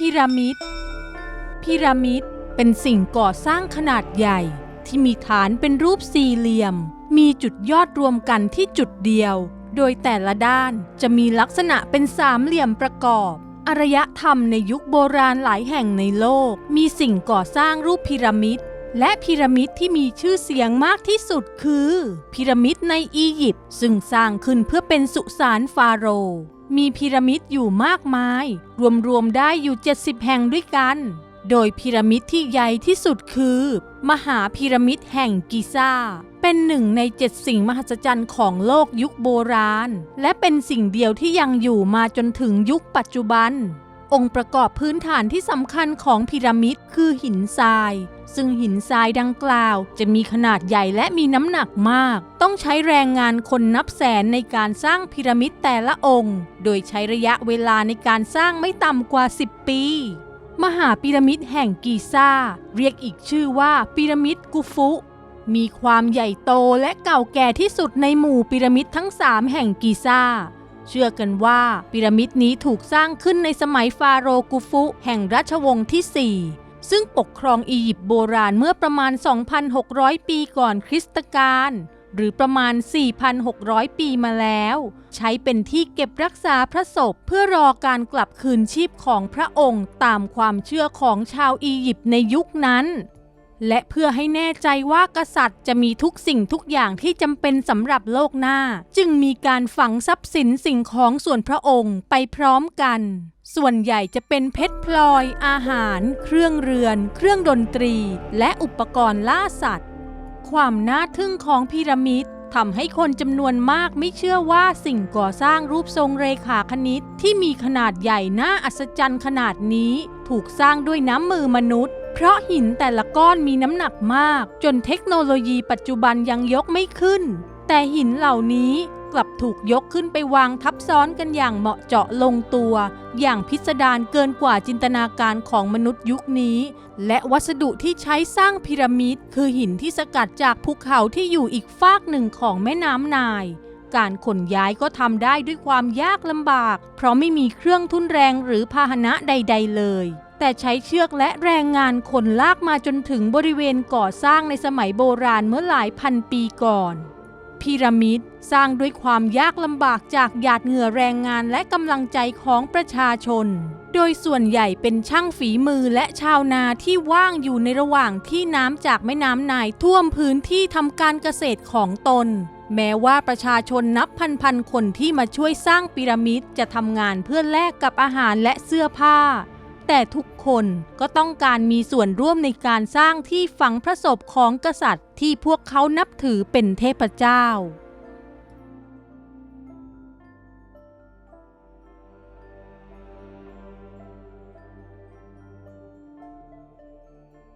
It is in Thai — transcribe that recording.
พีระมิดพีระมิดเป็นสิ่งก่อสร้างขนาดใหญ่ที่มีฐานเป็นรูปสี่เหลี่ยม มีจุดยอดรวมกันที่จุดเดียว โดยแต่ละด้านจะมีลักษณะเป็นสามเหลี่ยมประกอบ อารยธรรมในยุคโบราณหลายแห่งในโลก มีสิ่งก่อสร้างรูปพีระมิด และพีระมิดที่มีชื่อเสียงมากที่สุดคือพีระมิดในอียิปต์ซึ่งสร้างขึ้นเพื่อเป็นสุสานฟาโรห์ มีพีระมิดอยู่มากมาย รวมๆได้อยู่ 70 แห่งด้วยกัน โดยพีระมิดที่ใหญ่ที่สุดคือ มหาพีระมิดแห่งกิซ่า เป็นหนึ่งในเจ็ดสิ่งมหัศจรรย์ของโลกยุคโบราณ และเป็นสิ่งเดียวที่ยังอยู่มาจนถึงยุคปัจจุบัน องค์ประกอบพื้นฐานที่สำคัญของพีระมิดคือหินทราย ซึ่งหินทรายดังกล่าวจะมีขนาดใหญ่และมีน้ำหนักมาก ต้องใช้แรงงานคนนับแสนในการสร้างพีระมิดแต่ละองค์ โดยใช้ระยะเวลาในการสร้างไม่ต่ำกว่า 10 ปี มหาพีระมิดแห่งกีซ่า เรียกอีกชื่อว่าพีระมิดกุฟุ มีความใหญ่โตและเก่าแก่ที่สุดในหมู่พีระมิดทั้ง 3 แห่งกีซ่า เชื่อกันว่าพีระมิดนี้ถูกสร้างขึ้นในสมัยฟาโรห์กุฟุ แห่งราชวงศ์ที่ 4 ซึ่งปกครองอียิปต์โบราณเมื่อประมาณ 2,600 ปีก่อนคริสตกาลหรือประมาณ 4,600 ปีมาแล้ว ใช้เป็นที่เก็บรักษาพระศพเพื่อรอการกลับคืนชีพของพระองค์ตามความเชื่อของชาวอียิปต์ในยุคนั้น และเพื่อให้แน่ใจว่ากษัตริย์จะมีทุกสิ่งทุกอย่างที่จำเป็นสำหรับโลกหน้า จึงมีการฝังทรัพย์สินสิ่งของส่วนพระองค์ไปพร้อมกัน ส่วนใหญ่จะเป็นเพชรพลอย อาหาร เครื่องเรือน เครื่องดนตรี และอุปกรณ์ล่าสัตว์ ความน่าทึ่งของพีระมิดทำให้คนจำนวนมากไม่เชื่อว่าสิ่งก่อสร้างรูปทรงเรขาคณิตที่มีขนาดใหญ่น่าอัศจรรย์ขนาดนี้ ถูกสร้างด้วยน้ำมือมนุษย์ เพราะหินแต่ละก้อนมีน้ำหนักมาก จนเทคโนโลยีปัจจุบันยังยกไม่ขึ้น แต่หินเหล่านี้กลับถูกยกขึ้นไปวางทับซ้อนกันอย่างเหมาะเจาะลงตัว อย่างพิสดารเกินกว่าจินตนาการของมนุษย์ยุคนี้ และวัสดุที่ใช้สร้างพีระมิด คือหินที่สกัดจากภูเขาที่อยู่อีกฟากหนึ่งของแม่น้ำนาย การขนย้ายก็ทำได้ด้วยความยากลำบาก เพราะไม่มีเครื่องทุนแรงหรือพาหนะใด ๆ เลย แต่ใช้เชือกและแรงงานขนลากมาจนถึงบริเวณก่อสร้างในสมัยโบราณเมื่อหลายพันปีก่อน พีระมิดสร้างด้วยความยากลำบากจากหยาดเหงื่อแรงงานและกำลังใจของประชาชน โดยส่วนใหญ่เป็นช่างฝีมือและชาวนาที่ว่างอยู่ในระหว่างที่น้ำจากแม่น้ำนายท่วมพื้นที่ทำการเกษตรของตน แม้ว่าประชาชนนับพันๆคนที่มาช่วยสร้างพีระมิดจะทำงานเพื่อแลกกับอาหารและเสื้อผ้า แต่ทุกคนก็ต้องการมีส่วนร่วมในการสร้างที่ฝังพระศพของกษัตริย์ที่พวกเขานับถือเป็นเทพเจ้า